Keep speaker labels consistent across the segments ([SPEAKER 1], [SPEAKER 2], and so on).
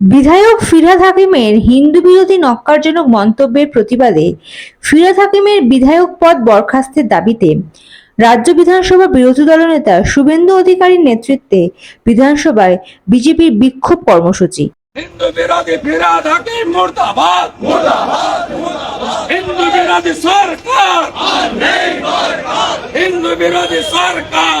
[SPEAKER 1] বিধায়ক ফিরহাদ হাকিমের হিন্দু বিরোধী নক্কারজনক মন্তব্যের প্রতিবাদে ফিরহাদ হাকিমের বিধায়ক পদ বরখাস্তের দাবিতে রাজ্য বিধানসভা বিরোধী দলনেতা শুভেন্দু অধিকারীর নেতৃত্বে বিধানসভায় বিজেপির বিক্ষোভ কর্মসূচি।
[SPEAKER 2] হিন্দু বিরোধী সরকার।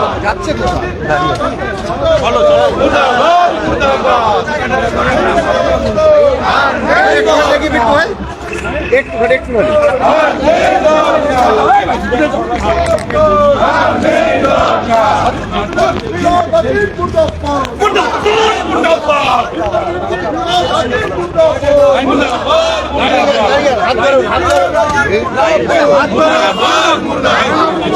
[SPEAKER 2] মানব বন্ধন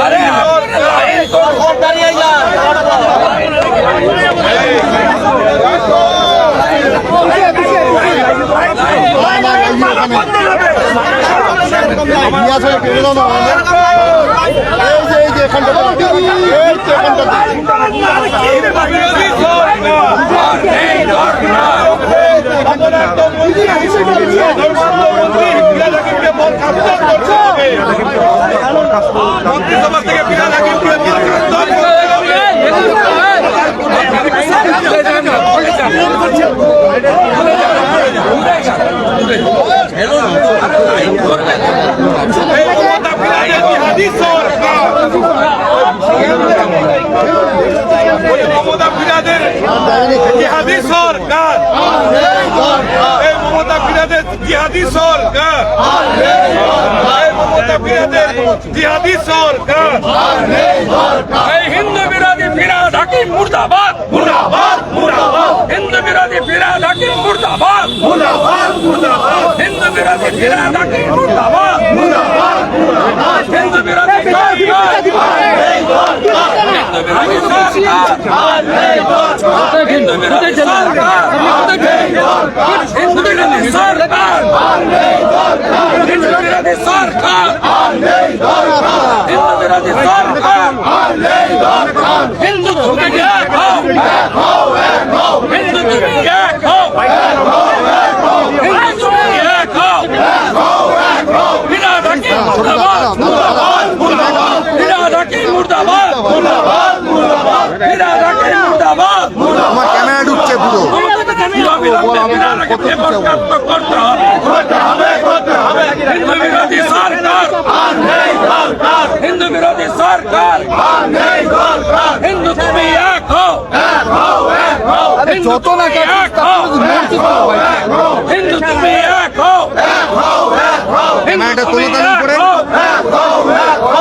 [SPEAKER 2] আরে লাইন তো
[SPEAKER 3] নিয়ে আসলে কেড়ে দাও না আমাদের। এই যে এই যে এখানটাতে এই তো এখানটাতে
[SPEAKER 2] মন্ত্রিসভা থেকে বিরাট হাকিমকে বরখাস্ত করতে হবে। এই মমতা ফিরাইয়ের জিহাদি সরকার। ওই মমতা ফিরাদের জিহাদি সরকার এই মমতা ফিরাদের জিহাদি সরকার এই মমতা ফিরাদের জিহাদি সরকার এই হিন্দু বিরোধী ফিরাদ হাকিম মুর্দাবাদ মুর্দাবাদ মুর্দাবাদ হিন্দু বিরোধী ফিরাদ হাকিম মুর্দাবাদ মুর্দাবাদ মুর্দাবাদ হিন্দু বিরোধী ফিরাদ হাকিম মুর্দাবাদ মুর্দাবাদ মুর্দাবাদ হিন্দু বিরোধী হিন্দু তুমি এক হও হিন্দু তুমি এক হও বিরাট হাকিম মুর্দাবাদ বিরাট হাকিম মুর্দাবাদ বিরাট হাকিম মুর্দাবাদ
[SPEAKER 3] আমার ক্যামেরা ঢুকছে পুরো
[SPEAKER 2] হিন্দু বিরোধী সরকার। আর নেই সরকার। হিন্দু বিরোধী সরকার। আর নেই সরকার। হিন্দু তুমি এক হও। এক হও এক হও। যত না এক হও। হিন্দু তুমি এক হও।
[SPEAKER 3] এক হও এক হও।
[SPEAKER 2] হিন্দু তুমি এক হও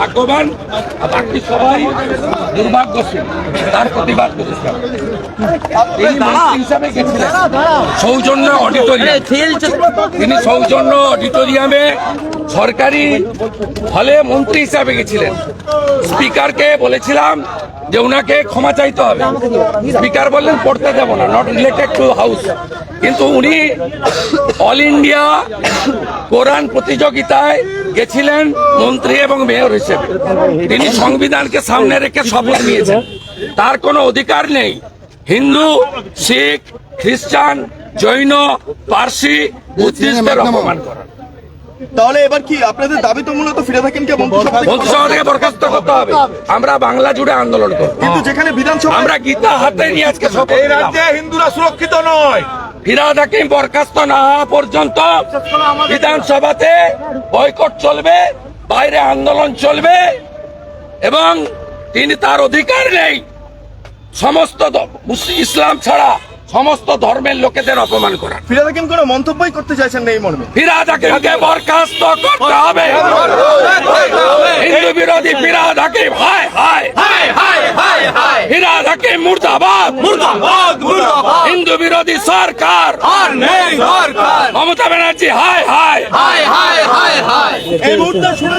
[SPEAKER 2] ভাগ্যবান আর বাকি সবাই দুর্ভাগ্যশীল। তার প্রতিবাদ করেছিলাম হিসাবে গেছিলেন। সৌজন্য অডিটোরিয়াম। তিনি সৌজন্য অডিটোরিয়ামে সরকারি হলে মন্ত্রী হিসাবে গেছিলেন। স্পিকারকে বলেছিলাম যে ওনাকে ক্ষমা চাইতে হবে। স্পিকার বললেন পড়তে দেব না নট রিলেটেড টু হাউস কিন্তু উনি অল ইন্ডিয়া কোরআন প্রতিযোগিতায় গেছিলেন মন্ত্রী এবং মেয়র হিসেবে। তিনি সংবিধানকে সামনে রেখে শপথ নিয়েছেন। তার কোনো অধিকার নেই। হিন্দু শিখ খ্রিস্টান জৈন পার্সি বুদ্ধিস্টদের অপমান করার।
[SPEAKER 3] তাহলে এবার কি আপনাদের দাবি তো মূলত ফিরে থাকেন কে মন্ত্রিসভা থেকে?
[SPEAKER 2] থেকে বরখাস্ত করতে হবে। আমরা বাংলা জুড়ে আন্দোলন করব।
[SPEAKER 3] কিন্তু যেখানে বিধানসভা
[SPEAKER 2] আমরা গীতা হাতে নিয়ে আজকে শপথ
[SPEAKER 4] এই রাজ্যে হিন্দুরা সুরক্ষিত নয়।
[SPEAKER 2] ফিরাদ হাকিম বরখাস্ত না হওয়া পর্যন্ত বিধানসভাতে বয়কট চলবে বাইরে আন্দোলন চলবে এবং তিনি তার অধিকার নেই। সমস্ত ইসলাম ছাড়া সমস্ত ধর্মের লোকেদের অপমান করা
[SPEAKER 3] ফিরে থাকেন কোনো মন্তব্যই করতে চাইছেন না এই মর্মে?
[SPEAKER 2] ফিরাদ হাকিমকে বরখাস্ত করতে হবে। হিন্দু বিরোধী ফিরাদ হাকিম হায় হায়। ফিরাদ হাকিম মুর্দাবাদ।
[SPEAKER 4] মুর্দাবাদ মুর্দাবাদ।
[SPEAKER 2] হিন্দু বিরোধী সরকার।
[SPEAKER 4] আর নেই দরকার
[SPEAKER 2] মমতা ব্যানার্জি হায় হায়।
[SPEAKER 4] হায় হায় হায় হায়।
[SPEAKER 3] এই মুহূর্তে শুনে